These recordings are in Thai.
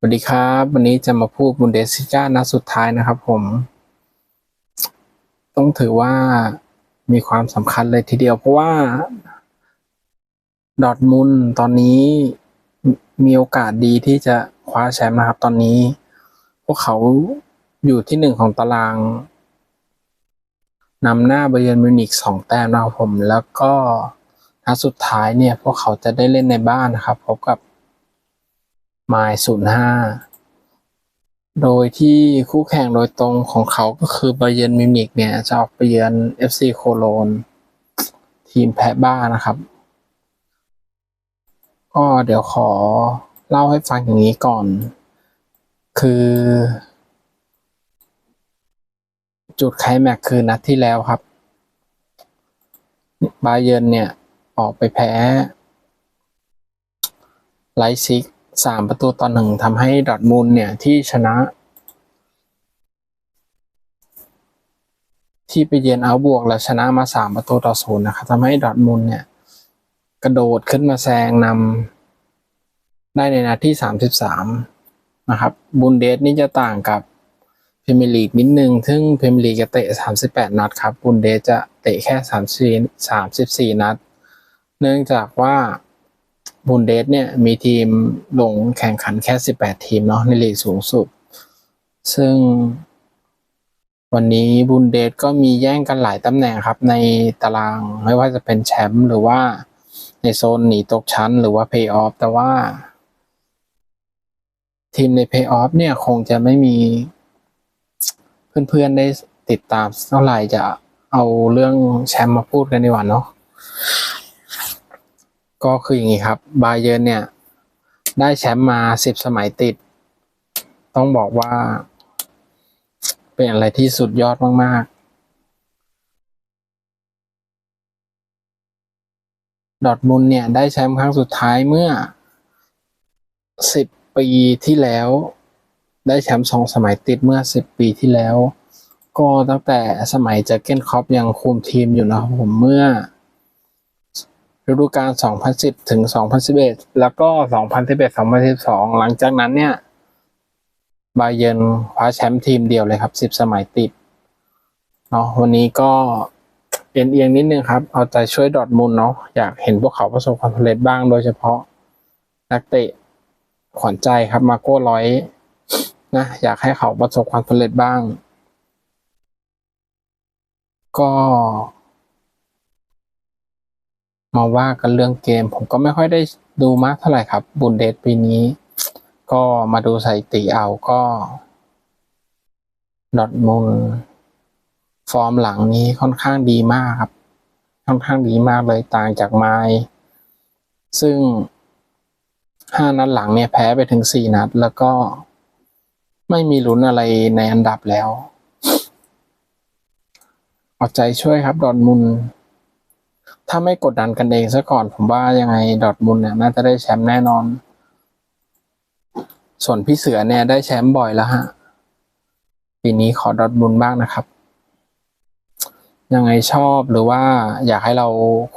สวัสดีครับ วันนี้จะมาพูดบุนเดสซิก้านัดสุดท้ายนะครับผม ต้องถือว่ามีความสำคัญเลยทีเดียว เพราะว่า ดอทมุนตอนนี้มีโอกาสดีที่จะคว้าแชมป์นะครับ ตอนนี้ พวกเขาอยู่ที่หนึ่งของตารางนำหน้าไบเยิร์นมิวนิกสองแต้มนะครับผม แล้วก็นัดสุดท้ายเนี่ย พวกเขาจะได้เล่นในบ้านนะครับพบกับ ไมล์ศูนย์ห้าโดยที่คู่แข่งโดยตรงของเขาก็คือไบเยนมิวนิกเนี่ย จะออกไปเยือน FC โคโลน ทีมแพ้บ้านะครับ ก็เดี๋ยวขอเล่าให้ฟังอย่างนี้ก่อน คือ จุดไคลแม็กคือนัดที่แล้วครับ บาเยนเนี่ย ออกไปแพ้ไลซิก สามประตูต่อหนึ่งทำให้ดอทมุนด์เนี่ยที่ชนะ ที่ไปเยือนเอาบวกแล้วชนะมาสามประตูต่อศูนย์นะครับทำให้ดอทมุนด์เนี่ย กระโดดขึ้นมาแซงนำได้ในนาทีสามสิบสามนะครับบุนเดสนี่จะต่างกับพรีเมียร์ลีกนิดนึง ซึ่งพรีเมียร์ลีกจะเตะสามสิบแปดนัดครับบุนเดสจะเตะแค่สามสี่สามสิบสี่นัด เนื่องจากว่า บุนเดสเนี่ยมีทีมลงแข่งขันแค่ 18 ทีมเนาะในลีกสูงสุด ซึ่งวันนี้บุนเดสก็มีแย่งกันหลายตำแหน่งครับ ในตารางไม่ว่าจะเป็นแชมป์หรือว่าในโซนหนีตกชั้นหรือว่าเพย์ออฟแต่ว่า ทีมในเพย์ออฟเนี่ยคงจะไม่มีเพื่อนๆได้ติดตามเท่าไหร่จะเอาเรื่องแชมป์มาพูดกันดีกว่าเนาะ ก็คืออย่างนี้ครับบาเยิร์นเนี่ย ได้แชมป์มาสิบสมัยติด ต้องบอกว่า เป็นอะไรที่สุดยอดมาก ๆ ดอทมุนเนี่ย ได้แชมป์ครั้งสุดท้ายเมื่อสิบปีที่แล้ว ได้แชมป์สองสมัยติดเมื่อสิบปีที่แล้ว ก็ตั้งแต่สมัยเจอเกนคอปยังคุมทีมอยู่นะครับผมเมื่อ ฤดูกาล 2010 ถึง 2011 แล้วก็ 2011 2012 หลังจากนั้นเนี่ย บาเยิร์นคว้าแชมป์ทีมเดียวเลยครับ 10 สมัยติด เนาะวันนี้ก็เอียงเอียงนิดนึงครับ เอาใจช่วยดอทมุนเนาะอยากเห็นพวกเขาประสบความสำเร็จบ้างโดยเฉพาะ นักเตะขวัญใจครับมาโก้ร้อยนะอยากให้เขาประสบความสำเร็จบ้าง ก็ มาว่ากันเรื่องเกม ผมก็ไม่ค่อยได้ดูมากเท่าไหร่ครับ บุนเดสปีนี้ ก็มาดูสถิติเอาก็ดอร์ทมุนด์ฟอร์มหลังนี้ค่อนข้างดีมากครับ ค่อนข้างดีมากเลยต่างจากไมล์ซึ่งห้านัดหลังเนี่ยแพ้ไปถึงสี่นัด แล้วก็ไม่มีลุ้นอะไรในอันดับแล้ว เอาใจช่วยครับ ดอร์ทมุน ถ้าไม่กดดันกันเองซะก่อน ผมว่ายังไงดอทมุนเนี่ยน่าจะได้แชมป์แน่นอน ส่วนพี่เสือเนี่ยได้แชมป์บ่อยแล้วฮะ ปีนี้ขอดอทมุนบ้างนะครับ ยังไงชอบหรือว่าอยากให้เรา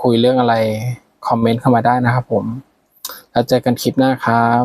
คุยเรื่องอะไร คอมเมนต์เข้ามาได้นะครับผม แล้วเจอกันคลิปหน้าครับ